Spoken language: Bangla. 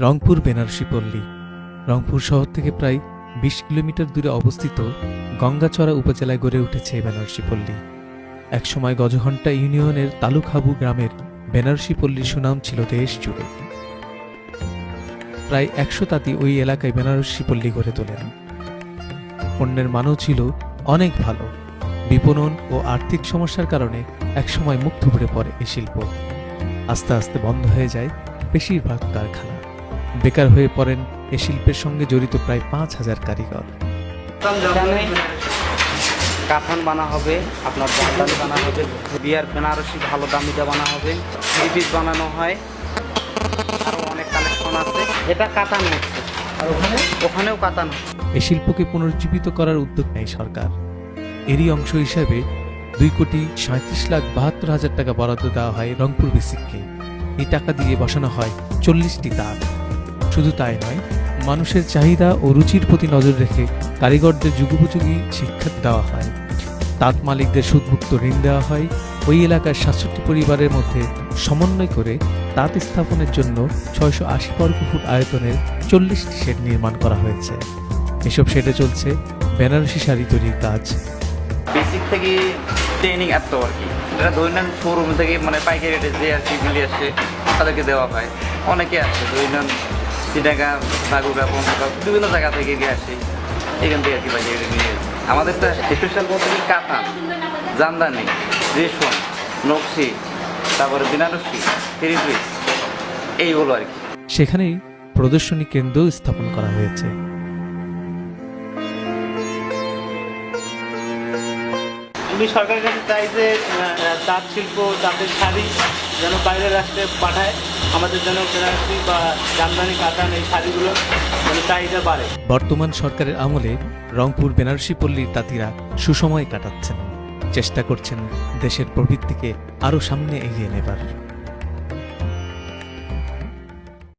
রংপুর বেনারসি পল্লী। রংপুর শহর থেকে প্রায় বিশ কিলোমিটার দূরে অবস্থিত গঙ্গাচড়া উপজেলায় গড়ে উঠেছে বেনারসি পল্লী। একসময় গজঘণ্টা ইউনিয়নের তালুকহাবু গ্রামের বেনারসি পল্লীর সুনাম ছিল দেশ জুড়ে। প্রায় একশো তাঁতি ওই এলাকায় বেনারসি পল্লী গড়ে তোলেন। পণ্যের মানও ছিল অনেক ভালো। বিপণন ও আর্থিক সমস্যার কারণে একসময় মুখ থুবড়ে পড়ে এই শিল্প। আস্তে আস্তে বন্ধ হয়ে যায় বেশিরভাগ কারখানা। বেকার হয়ে পড়েন এ শিল্পের সঙ্গে জড়িত প্রায় পাঁচ হাজার কারিগর। কাফান বানা হবে আপনার জামদানি বানা হবে বিয়ার বেনারসি ভালো দামিটা বানা হবে থ্রি পিস বানানো হয় আরও অনেক কালেকশন আছে। এটা কাতান হচ্ছে। আর ওখানে? ওখানেও কাতান হচ্ছে। এ শিল্পকে পুনর্জীবিত করার উদ্যোগ নেয় সরকার। এরই অংশ হিসাবে দুই কোটি সাঁত্রিশ লাখ বাহাত্তর হাজার টাকা বরাদ্দ দেওয়া হয় রংপুর বেসিককে। এই টাকা দিয়ে বসানো হয় চল্লিশটি তাঁত শুধু তাই নয়, মানুষের চাহিদা ও রুচির প্রতি নজর রেখে কারিগরদের যুগোপযোগী শিক্ষা দেওয়া হয়। তাঁত মালিকদের সুদমুক্ত ঋণ দেওয়া হয়। ওই এলাকার সাতষট্টি পরিবারের মধ্যে সমন্বয় করে তাঁত স্থাপনের জন্য ছয়শো আশি বর্গফুট আয়তনের চল্লিশটি শেড নির্মাণ করা হয়েছে। এসব শেডে চলছে বেনারসি শাড়ি তৈরির কাজ। বেসিক থেকে ট্রেনিং এত আর কি। এটা দৈনন্দিন শোরুম থেকে মানে পাইকারি রেটে যে আর কি মিলে আসে, তাদেরকে দেওয়া হয়। অনেকে আছে দৈনন্দিন চিটাগা, বাগুড়া, পঞ্চগড়, বিভিন্ন জায়গা থেকে গিয়ে আসি। এখান থেকে আর কি রেটে নিয়ে আসে। আমাদের তো স্পেশাল বলতে কি কাতান, জামদানি, রেশম, নকশি, তারপরে বিনারসি থ্রি পিস এইগুলো আর কি। সেখানেই প্রদর্শনী কেন্দ্র স্থাপন করা হয়েছে। আমি সরকারের কাছে চাই যে তাঁত শিল্প, তাঁতের শাড়ি যেন বাইরের রাষ্ট্রে পাঠায়, আমাদের যেন বেনারসি বা জামদানি, কাতান এই শাড়িগুলো যেন চাহিদা বাড়ে। বর্তমান সরকারের আমলে রংপুর বেনারসি পল্লীর তাঁতিরা সুসময় কাটাচ্ছেন। চেষ্টা করছেন দেশের প্রবৃত্তিকে আরও সামনে এগিয়ে নেবার।